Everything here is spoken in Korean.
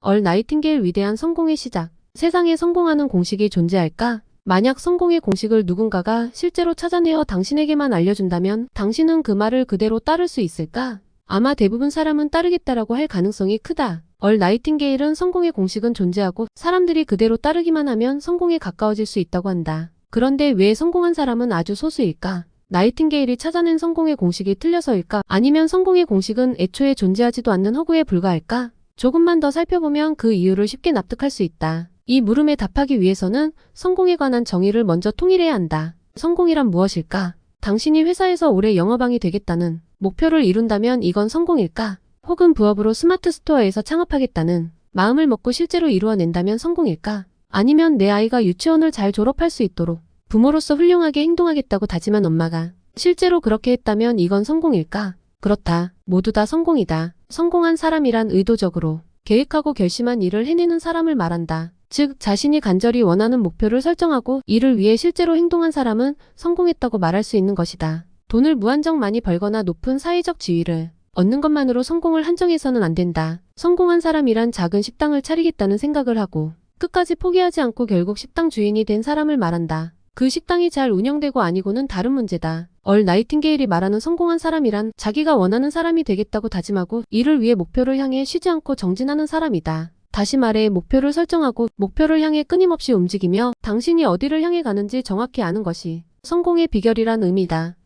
얼 나이팅게일 위대한 성공의 시작. 세상에 성공하는 공식이 존재할까? 만약 성공의 공식을 누군가가 실제로 찾아내어 당신에게만 알려준다면 당신은 그 말을 그대로 따를 수 있을까? 아마 대부분 사람은 따르겠다라고 할 가능성이 크다. 얼 나이팅게일은 성공의 공식은 존재하고 사람들이 그대로 따르기만 하면 성공에 가까워질 수 있다고 한다. 그런데 왜 성공한 사람은 아주 소수일까? 나이팅게일이 찾아낸 성공의 공식이 틀려서일까? 아니면 성공의 공식은 애초에 존재하지도 않는 허구에 불과할까? 조금만 더 살펴보면 그 이유를 쉽게 납득할 수 있다. 이 물음에 답하기 위해서는 성공에 관한 정의를 먼저 통일해야 한다. 성공이란 무엇일까? 당신이 회사에서 올해 영업왕이 되겠다는 목표를 이룬다면 이건 성공일까? 혹은 부업으로 스마트 스토어에서 창업하겠다는 마음을 먹고 실제로 이루어낸다면 성공일까? 아니면 내 아이가 유치원을 잘 졸업할 수 있도록 부모로서 훌륭하게 행동하겠다고 다짐한 엄마가 실제로 그렇게 했다면 이건 성공일까? 그렇다. 모두 다 성공이다. 성공한 사람이란 의도적으로 계획하고 결심한 일을 해내는 사람을 말한다. 즉, 자신이 간절히 원하는 목표를 설정하고 이를 위해 실제로 행동한 사람은 성공했다고 말할 수 있는 것이다. 돈을 무한정 많이 벌거나 높은 사회적 지위를 얻는 것만으로 성공을 한정해서는 안 된다. 성공한 사람이란 작은 식당을 차리겠다는 생각을 하고 끝까지 포기하지 않고 결국 식당 주인이 된 사람을 말한다. 그 식당이 잘 운영되고 아니고는 다른 문제다. 얼 나이팅게일이 말하는 성공한 사람이란 자기가 원하는 사람이 되겠다고 다짐하고 이를 위해 목표를 향해 쉬지 않고 정진하는 사람이다. 다시 말해 목표를 설정하고 목표를 향해 끊임없이 움직이며 당신이 어디를 향해 가는지 정확히 아는 것이 성공의 비결이란 의미다.